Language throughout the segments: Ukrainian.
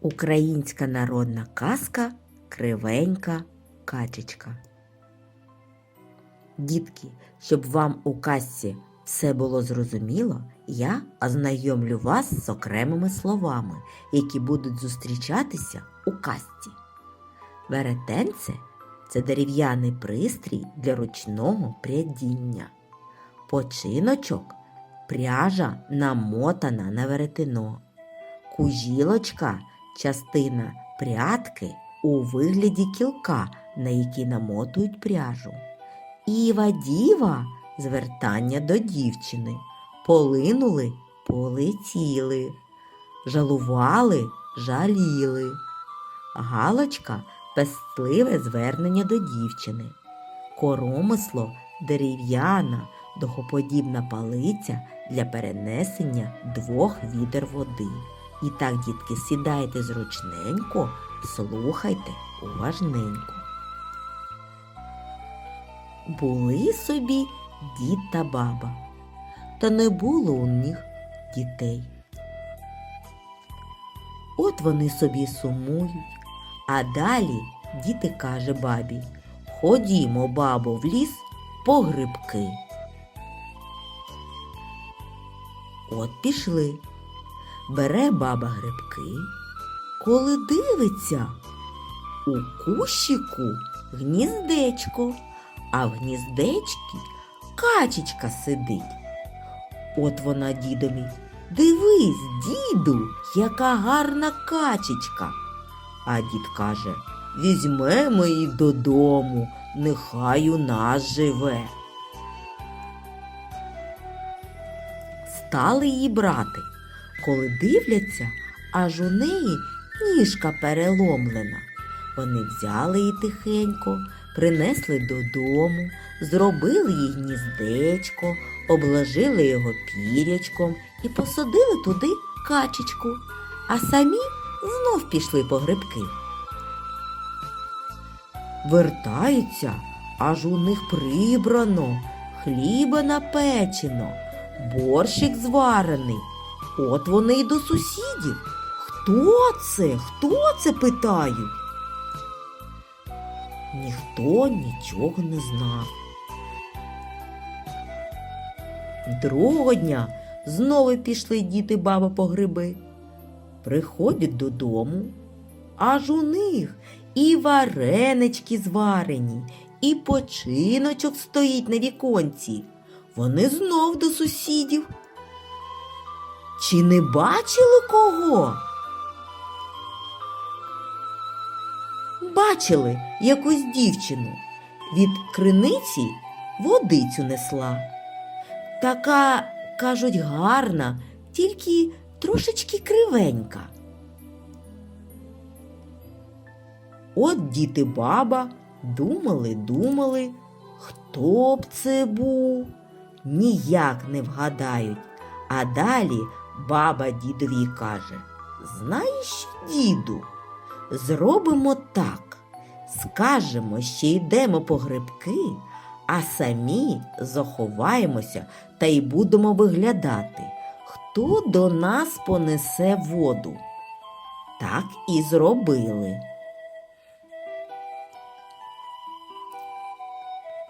Українська народна казка Кривенька качечка. Дітки, щоб вам у казці все було зрозуміло, я ознайомлю вас з окремими словами, які будуть зустрічатися у казці. Веретенце це дерев'яний пристрій для ручного прядіння. Починочок пряжа намотана на веретено. Кужілочка частина прядки у вигляді кілка, на який намотують пряжу. Іва діва звертання до дівчини. Полинули, полетіли, жалували, жаліли. Галочка пестливе звернення до дівчини. Коромисло дерев'яна, дохоподібна палиця для перенесення двох відер води. І так, дітки, сідайте зручненько, слухайте уважненько. Були собі дід та баба, та не було у них дітей. От вони собі сумують, а далі діти каже бабі Ходімо, бабо, в ліс по грибки. От пішли. Бере баба грибки, коли дивиться, у кущику гніздечко, а в гніздечці качечка сидить. От вона дідові. Дивись, діду, яка гарна качечка. А дід каже Візьмемо її додому, нехай у нас живе. Стали її брати. Коли дивляться, аж у неї ніжка переломлена. Вони взяли її тихенько, принесли додому, зробили їй гніздечко, обложили його пірячком і посадили туди качечку, а самі знов пішли по грибки. Вертаються, аж у них прибрано, хліба напечено, борщик зварений. От вони й до сусідів. Хто це? Хто це питають? Ніхто нічого не знав. Другого дня знову пішли діти баба по гриби. Приходять додому, аж у них і варенички зварені, і починочок стоїть на віконці. Вони знов до сусідів. Чи не бачили кого? Бачили якусь дівчину від криниці водицю несла. Така, кажуть, гарна, тільки трошечки кривенька. От діти баба думали, думали, хто б це був, ніяк не вгадають. А далі баба дідові каже Знаєш, діду, зробимо так. Скажемо, що йдемо по грибки, а самі заховаємося та й будемо виглядати, хто до нас понесе воду. Так і зробили.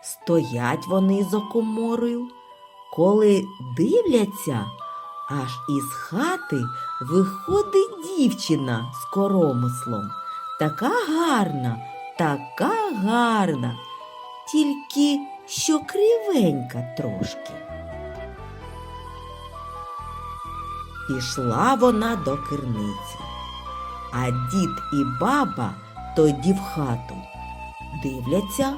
Стоять вони за коморою, коли дивляться, аж із хати виходить дівчина з коромислом. Така гарна, така гарна, тільки що кривенька трошки. Пішла вона до керниці, а дід і баба тоді в хату. Дивляться,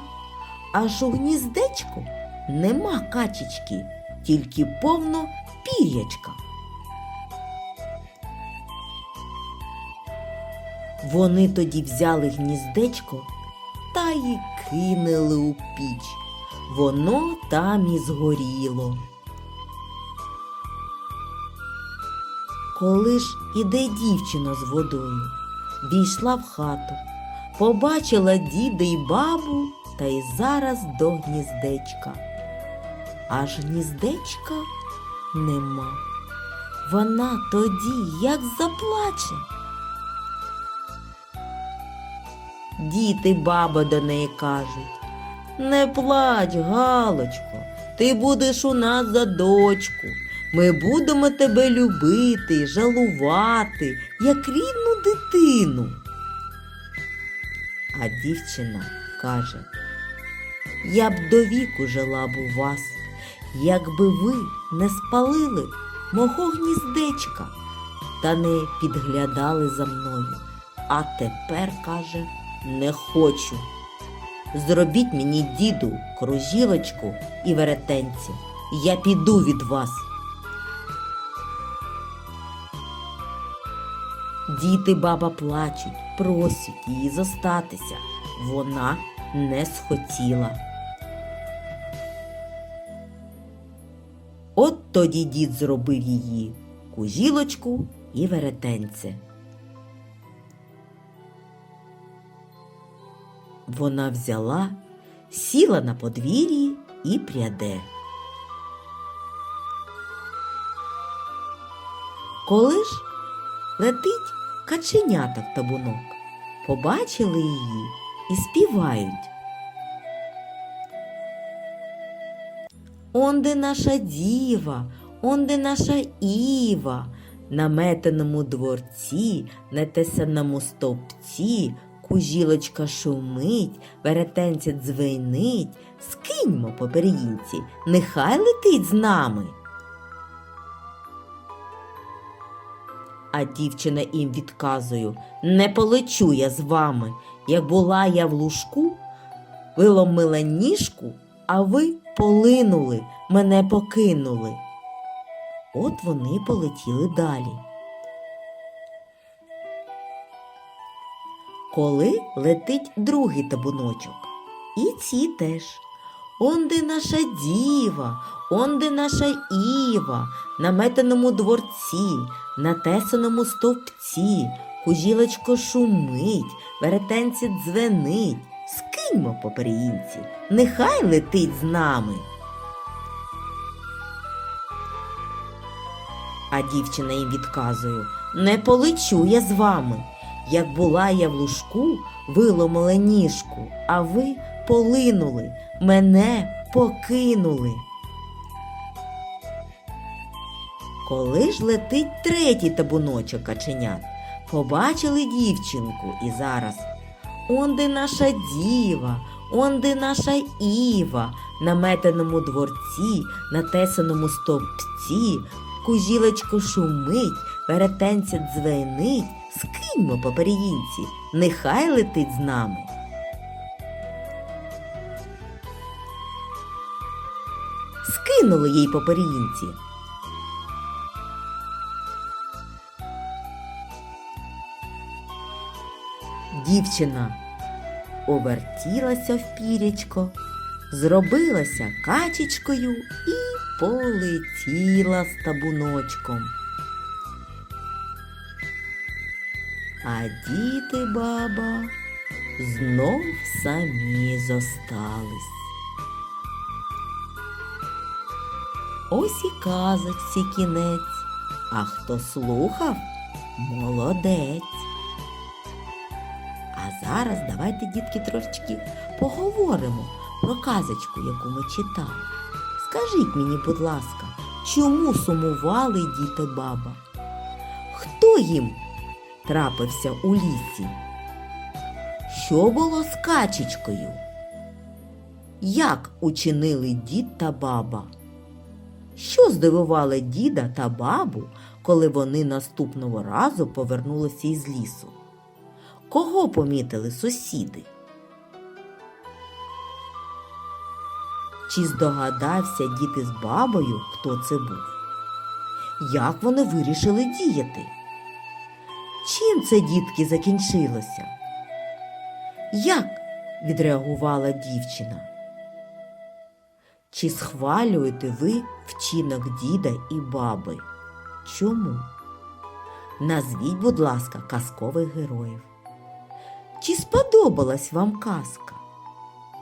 аж у гніздечку нема качечки, тільки повно пір'ячка. Вони тоді взяли гніздечко та й кинули у піч. Воно там і згоріло. Коли ж іде дівчина з водою, війшла в хату, побачила діда й бабу та й зараз до гніздечка. Аж гніздечка нема. Вона тоді як заплаче. Діти баба до неї кажуть. Не плач, Галочко, ти будеш у нас за дочку. Ми будемо тебе любити, жалувати, як рідну дитину. А дівчина каже, я б до віку жила б у вас, якби ви не спалили мого гніздечка та не підглядали за мною. А тепер, каже, не хочу. Зробіть мені, діду, кружілочку і веретенці. Я піду від вас. Діти баба плачуть, просять її зостатися. Вона не схотіла. От тоді дід зробив її кужілочку і веретенце. Вона взяла, сіла на подвір'ї і пряде. Коли ж летить каченята в табунок, побачили її і співають. Онде наша діва, онде наша Іва, на метеному дворці, на тесаному стовпці, кужілочка шумить, веретенця дзвенить, скиньмо по нехай летить з нами. А дівчина їм відказує, не полечу я з вами. Як була я в лужку, ви ломила ніжку, а ви полинули, мене покинули. От вони полетіли далі. Коли летить другий табуночок, і ці теж. Онде наша діва, онде наша Іва, на метеному дворці, на тесаному стовпці, кужілочко шумить, веретенці дзвенить, скиньмо попереїнці, нехай летить з нами. А дівчина їм відказує, не полечу я з вами. Як була я в лужку, виломила ніжку, а ви полинули, мене покинули. Коли ж летить третій табуночок каченят, побачили дівчинку і зараз. Онде наша діва, онде наша Іва, на метеному дворці, на тесаному стовпці, кужілочко шумить, веретенця дзвенить, скиньмо по переїнці, нехай летить з нами. Скинули їй по переїнці. Дівчина овертілася в пірячко, зробилася качечкою і полетіла з табуночком. А діти баба знов самі зостались. Ось і казочці кінець, а хто слухав, молодець. А зараз давайте, дітки, трошечки поговоримо про казочку, яку ми читали. Скажіть мені, будь ласка, чому сумували діти баба? Хто їм трапився у лісі? Що було з качечкою? Як учинили дід та баба? Що здивувало діда та бабу, коли вони наступного разу повернулися із лісу? Кого помітили сусіди? Чи здогадався дід із бабою, хто це був? Як вони вирішили діяти? Чим це дітки закінчилося? Як відреагувала дівчина? Чи схвалюєте ви вчинок діда і баби? Чому? Назвіть, будь ласка, казкових героїв. Чи сподобалась вам казка?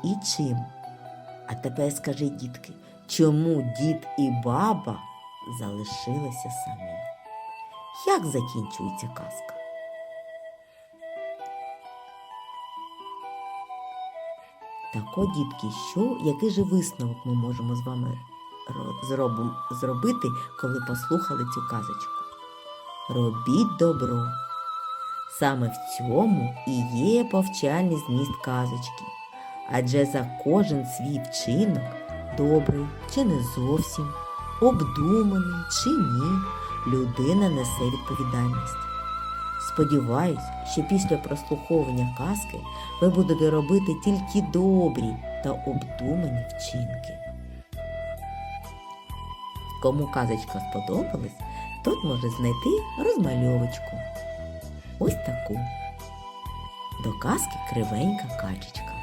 І чим? А тепер скажіть, дітки, чому дід і баба залишилися самі? Як закінчується казка? Так от, дітки, що, який же висновок ми можемо з вами ро- зробим, зробити, коли послухали цю казочку? Робіть добро. Саме в цьому і є повчальний зміст казочки. Адже за кожен свій вчинок, добрий чи не зовсім, обдуманий чи ні, людина несе відповідальність. Сподіваюсь, що після прослуховування казки ви будете робити тільки добрі та обдумані вчинки. Кому казочка сподобалась, тот може знайти розмальовочку. Ось таку. До казки кривенька качечка.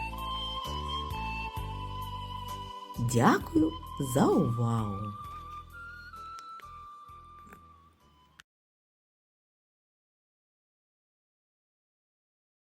Дякую за увагу!